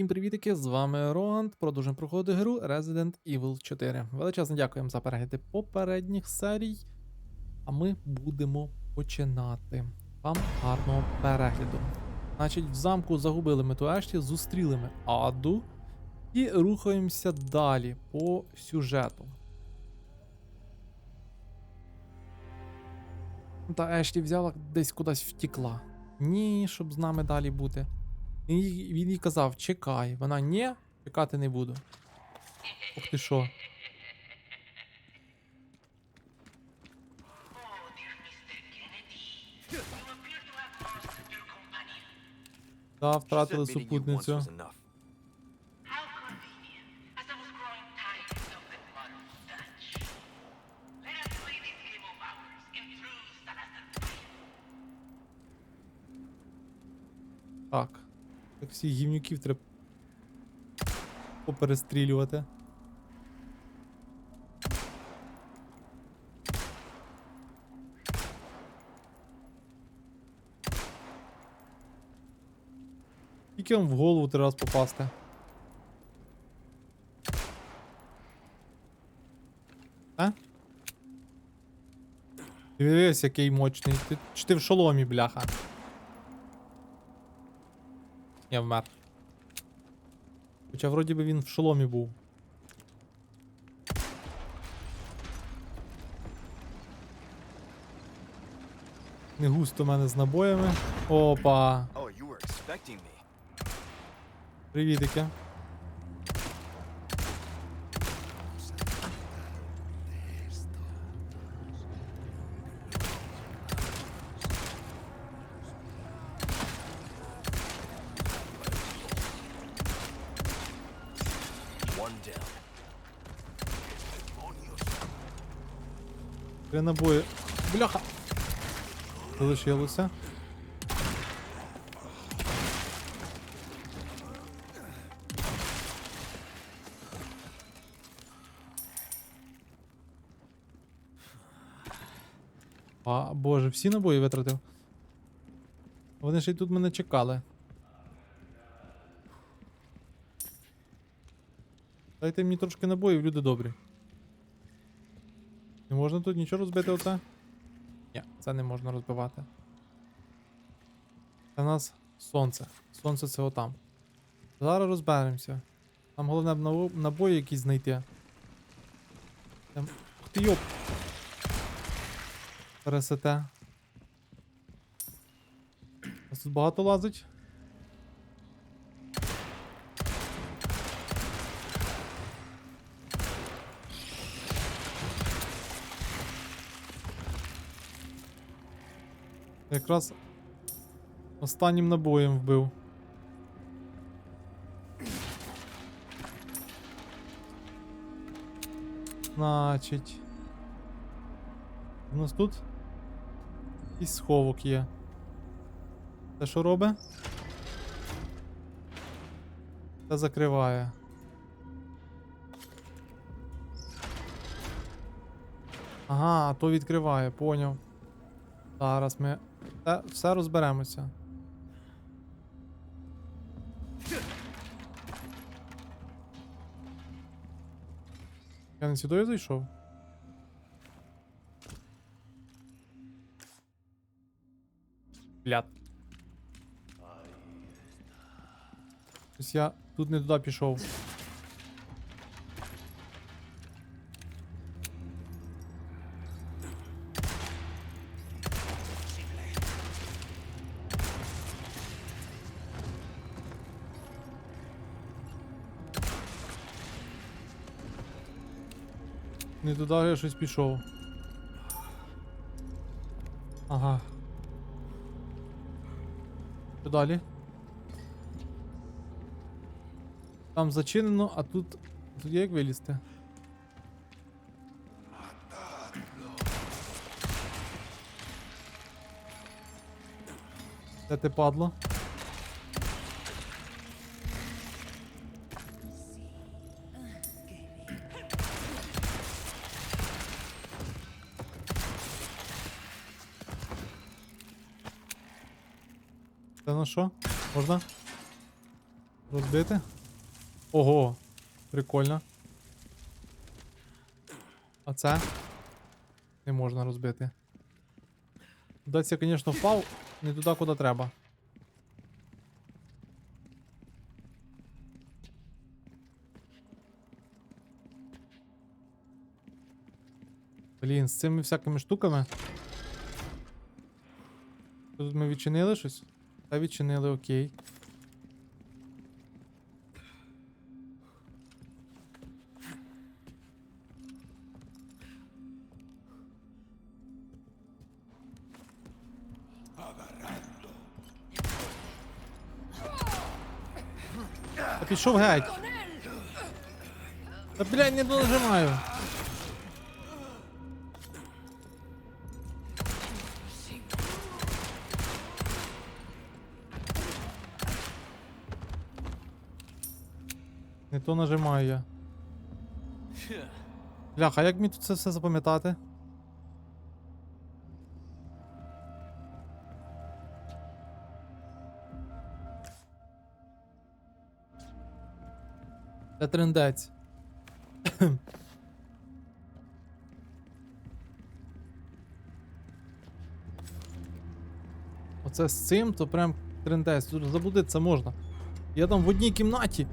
Всім привітики, з вами Роганд. Продовжуємо проходити гру Resident Evil 4. Величезно дякуємо за перегляди попередніх серій. А ми будемо починати. Вам гарного перегляду. Значить, в замку загубили ми ту Ешлі, зустріли ми Аду і рухаємося далі по сюжету. Та Ешлі взяла десь кудись втікла. Ні, щоб з нами далі бути. Він їй, він їй казав, чекай. Вона ні, чекати не буду. Ух ти що. Да, втратили супутницю. Всіх гівнюків треба поперестрілювати. Тільки вам в голову три раз попасти. А? Дивись, який мощний. Ти, чи ти в шоломі, бляха? Я вмер. Хоча вроді би він в шоломі був. Не густо в мене з набоями. Опа. Oh. Привітики. Три набої. Бляха. Залишилося. А, боже, всі набої витратив. Вони ж і тут мене чекали. Дайте мені трошки набоїв, люди добрі. Не можна тут нічого розбити оце? Ні, це не можна розбивати. Це у нас сонце. Сонце це отам. Зараз розберемося. Нам головне б набої якісь знайти. Там... Ух ти йоп! Пересете. Нас тут багато лазить. Якраз останнім набоєм вбив. Значить. У нас тут якийсь сховок є. Це що робить? Це закриває. Ага, то відкриває, поняв. Зараз ми все, все розберемося. Я не сюди зайшов. Блядь. Щось я тут не туди пішов. Не туди я щось пішов. Ага. Що далі? Там зачинено, а тут. Тут є як вилізти. Де ти падло? Це на що? Можна? Розбити? Ого, прикольно. А це? Не можна розбити. Кудись я, звісно, впав, не туди, куди треба. Блін, з цими всякими штуками. Тут ми відчинили щось? Та відчинили, окей. Пішов геть. Та блядь, не донажимаю. То нажимаю я. Бляха, як мені тут це все запам'ятати? Це трендець. Оце з цим, то прям трендець. Тут заблудитися можна. Я там в одній кімнаті.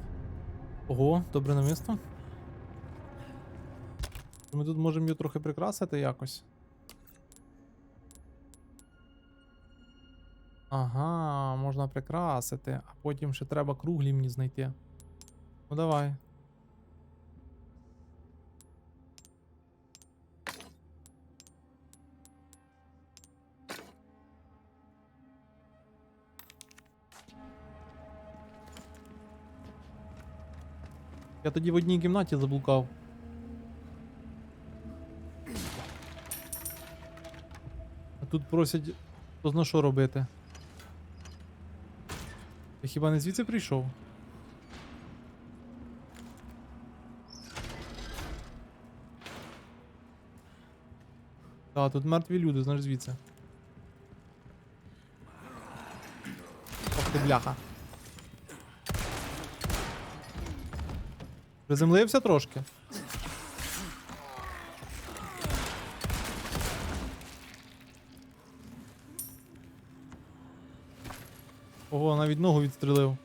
Ого, добре намисто. Ми тут можемо її трохи прикрасити якось. Ага, можна прикрасити, а потім ще треба круглі мені знайти. Ну давай. Я тоді в одній кімнаті заблукав. А тут просять хто зна що робити. Я хіба не звідси прийшов? Так, тут мертві люди, знаєш звідси. Ох ти бляха. Приземлився трошки. Ого, навіть ногу відстрелив.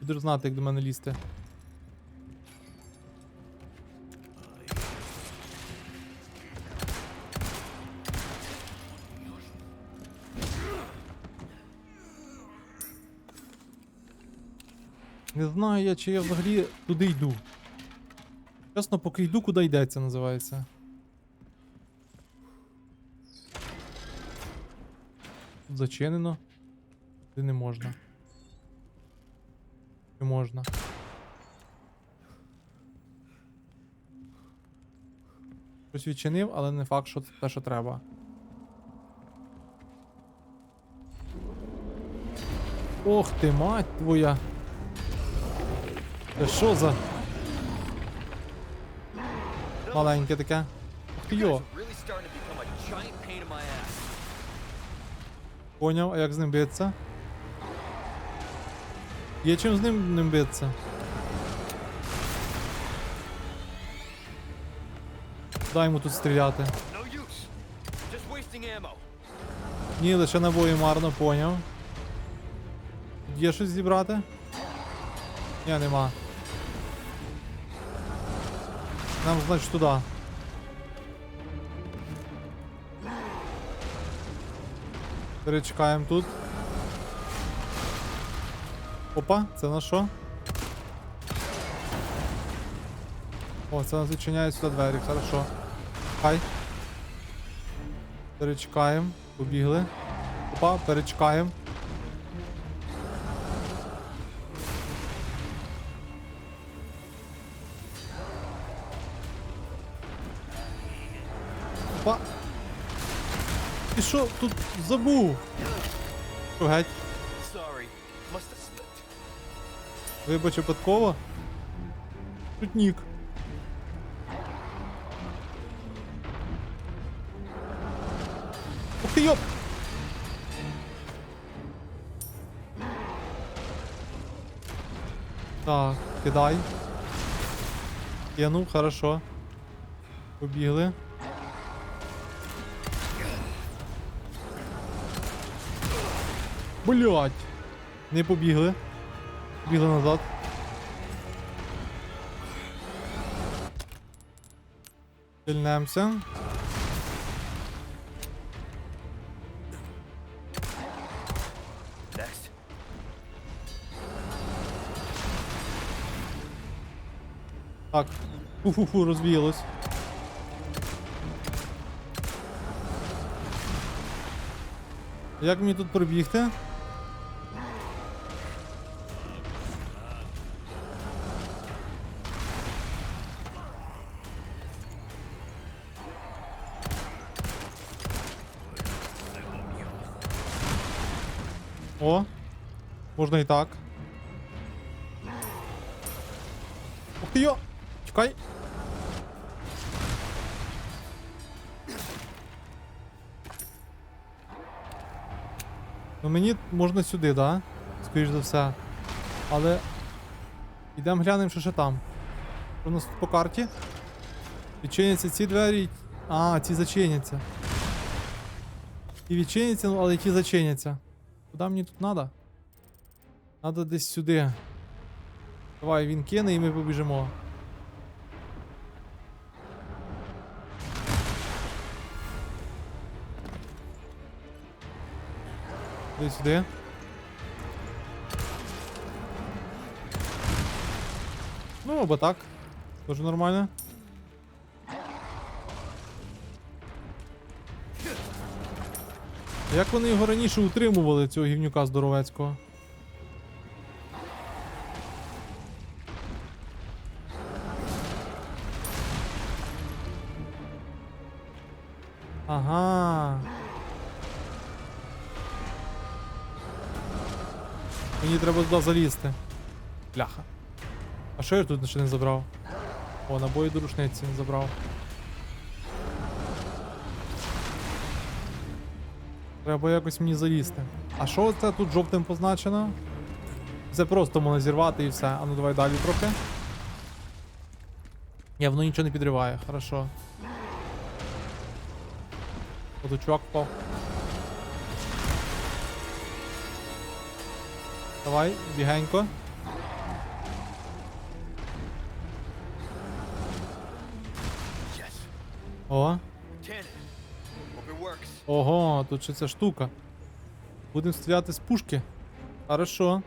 Будеш знати, як до мене лізти. Не знаю я, чи я взагалі туди йду. Чесно, поки йду, куди йдеться, називається. Тут зачинено. Туди не можна. Не можна. Щось відчинив, але не факт, що це те, що треба. Ох ти, мать твоя. Це що за in my ass. поняв, а як з ним битися? Є чим з ним ним битися? Дай йому тут стріляти. Ні, лише набої марно, поняв. Є щось зібрати? Ні, нема. Нам, значить, туди. Перечекаємо тут. Опа, це на що? О, це нас відчиняє сюди двері, хорошо. Хай. Перечекаємо. Побігли. Опа, перечекаємо. Що тут забув? Що геть? Вибач випадково. Тут нік. Ух ти йоп! Так, кидай. Кинув, хорошо. Побігли. Блять! Не побігли. Побігли назад. Сильнемося. Так. Фу-фу-фу, розвіялось. Як мені тут пробігти? Можна і так. Ух ти йо! Чекай! Ну мені можна сюди, да? Скоріш за все. Але. Йдемо глянемо, що ще там. Що у нас тут по карті? Відчиняться ці двері. А, ці зачиняться. І відчиняться, ну, але ті зачиняться. Куди мені тут треба? Надо десь сюди. Давай, він кине і ми побіжимо. Десь сюди. Ну, або так. Тоже нормально. Як вони його раніше утримували, цього гівнюка здоровецького? Мені треба туди залізти. Бляха. А що я тут ще не забрав? О, набої до рушниці не забрав. Треба якось мені залізти. А що це тут жовтим позначено? Це просто можна зірвати і все. А ну давай далі трохи. Ні, воно нічого не підриває, хорошо. О, чувак впав. Давай, бігенько. О, ого, тут ще ця штука. Будемо стріляти з пушки. Хорошо.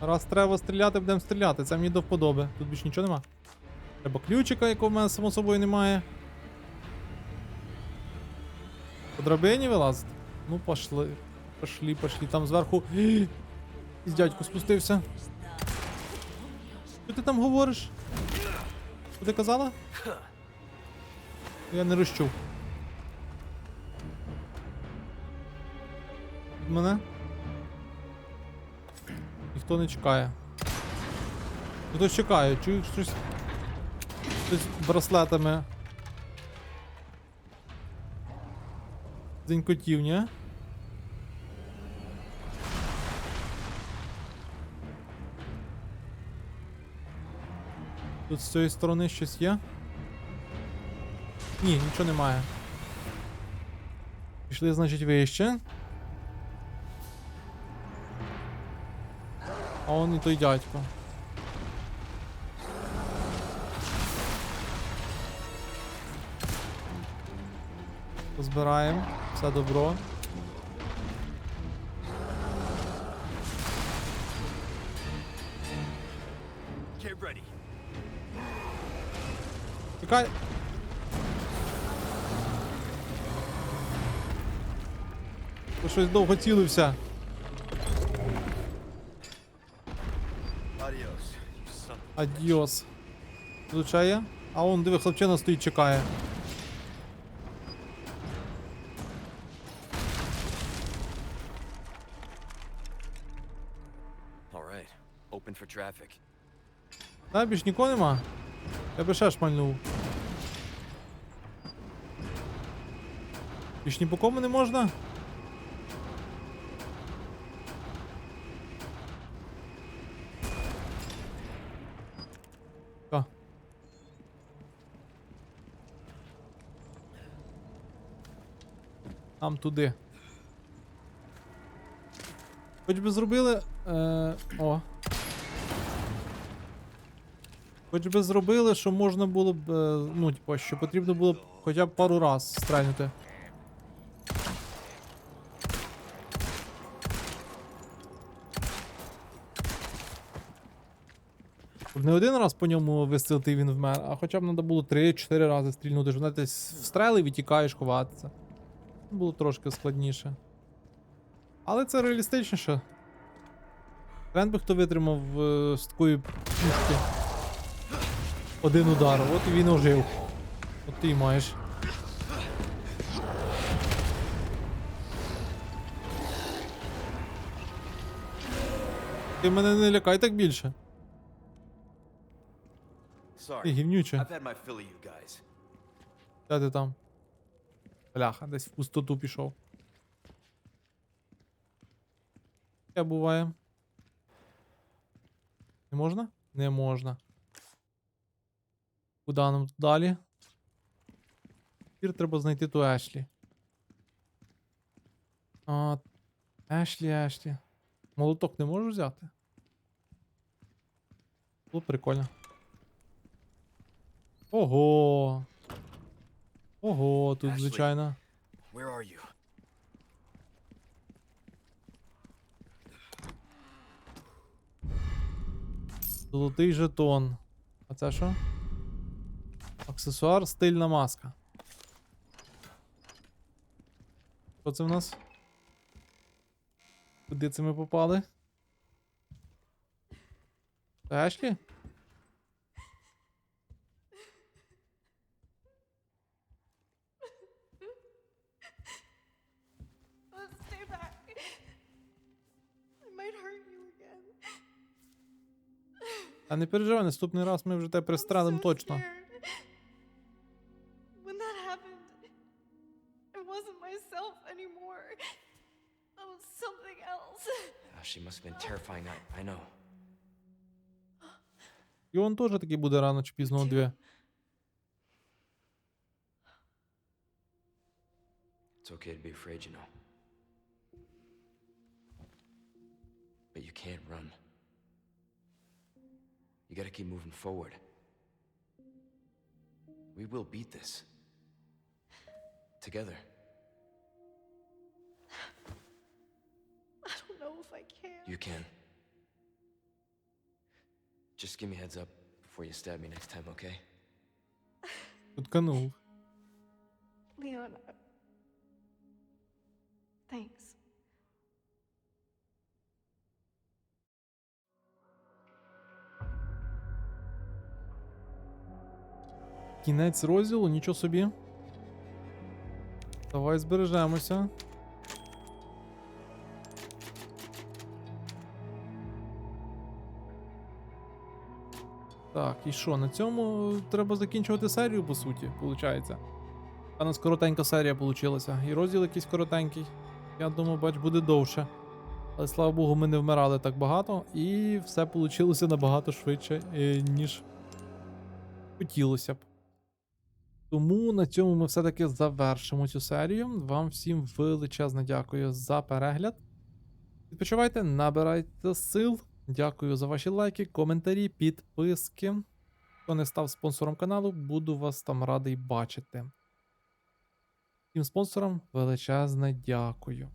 Раз треба стріляти, будемо стріляти. Це мені до вподоби. Тут більше нічого нема. Треба ключика, якого в мене само собою немає. По драбині вилазити? Ну, пошли. Пошлі, пошлі. Там зверху. Із дядько спустився. Що ти там говориш? Що ти казала? Я не розчув. Від мене? Ніхто не чекає. Хтось чекає, чую щось. Хтось браслетами. Дзенькотів, ні? Тут з цієї сторони щось є? Ні, нічого немає. Пішли, значить, вище. А он і той дядько. Позбираємо. Все добро. Тікай! Ти щось довго цілився. Адіос. Влучає? А он диви, хлопчина стоїть, чекає. Та більш нікого нема? Я би ще шмальнув. Більш ні по кому не можна? Нам туди. Хоч би зробили. Е, о. Хоч би зробили, що можна було б. е, ну, типу, що потрібно було б хоча б пару раз стрельнути. Не один раз по ньому вистрілити він вмер, а хоча б треба було 3-4 рази стрільнути, щоб знаєте, встрелив і ховатися. Було трошки складніше. Але це реалістичніше. Хрен би хто витримав е, з такої пушки. Один удар, от і він ожив. От ти маєш. Ти мене не лякай так більше. Ти гівнюче. Де ти там? Бляха, десь в пустоту пішов. Таке буває. Не можна? Не можна. Куди нам тут далі? Тепер треба знайти ту Ешлі. А, Ешлі, Ешлі. Молоток не можу взяти? Було прикольно. Ого. Ого, тут Ashley. звичайно. Where are you? Золотий жетон. А це що? Аксесуар, стильна маска. Що це в нас? Куди це ми попали? Again. А не переживай, наступний раз ми вже тебе I'm пристрелим so точно. І он теж такий буде рано чи пізно у дві. It's okay to be afraid, you know. But you can't run. You gotta keep moving forward. We will beat this. Together. I don't know if I can. You can. Just give me heads up before you stab me next time, okay? Утканув. Leon, thanks. Кінець розділу, нічого собі. Давай збережемося. І що, на цьому треба закінчувати серію, по суті, виходить. А нас коротенька серія вийшла. І розділ якийсь коротенький. Я думаю, бач, буде довше. Але слава Богу, ми не вмирали так багато, і все вийшло набагато швидше, е, ніж хотілося б. Тому на цьому ми все-таки завершимо цю серію. Вам всім величезне дякую за перегляд. Відпочивайте, набирайте сил. Дякую за ваші лайки, коментарі, підписки. Хто не став спонсором каналу, буду вас там радий бачити. Тим спонсорам величезне дякую.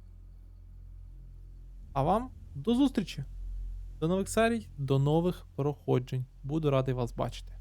А вам до зустрічі! До нових серій, до нових проходжень. Буду радий вас бачити.